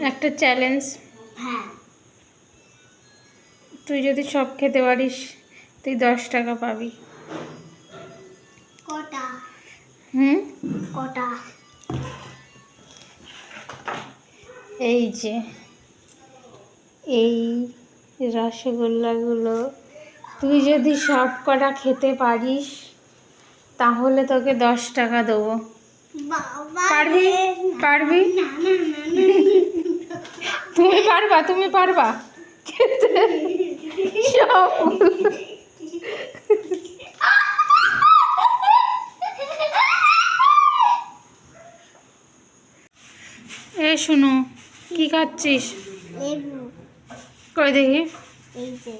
একটা চ্যালেঞ্জ হ্যাঁ। তুই যদি সব খেতে পারিস তুই দশ টাকা পাবি। কটা? হুম? কটা? এই যে এই রসগোল্লাগুলো। তুই যদি সব কটা খেতে পারিস তাহলে তোকে দশ টাকা দেবো। পারবি। পারবি? তুমি পারবা তুমি পারবা। এ শুনো কি খাচ্ছিস? কই দেখি? এই যে।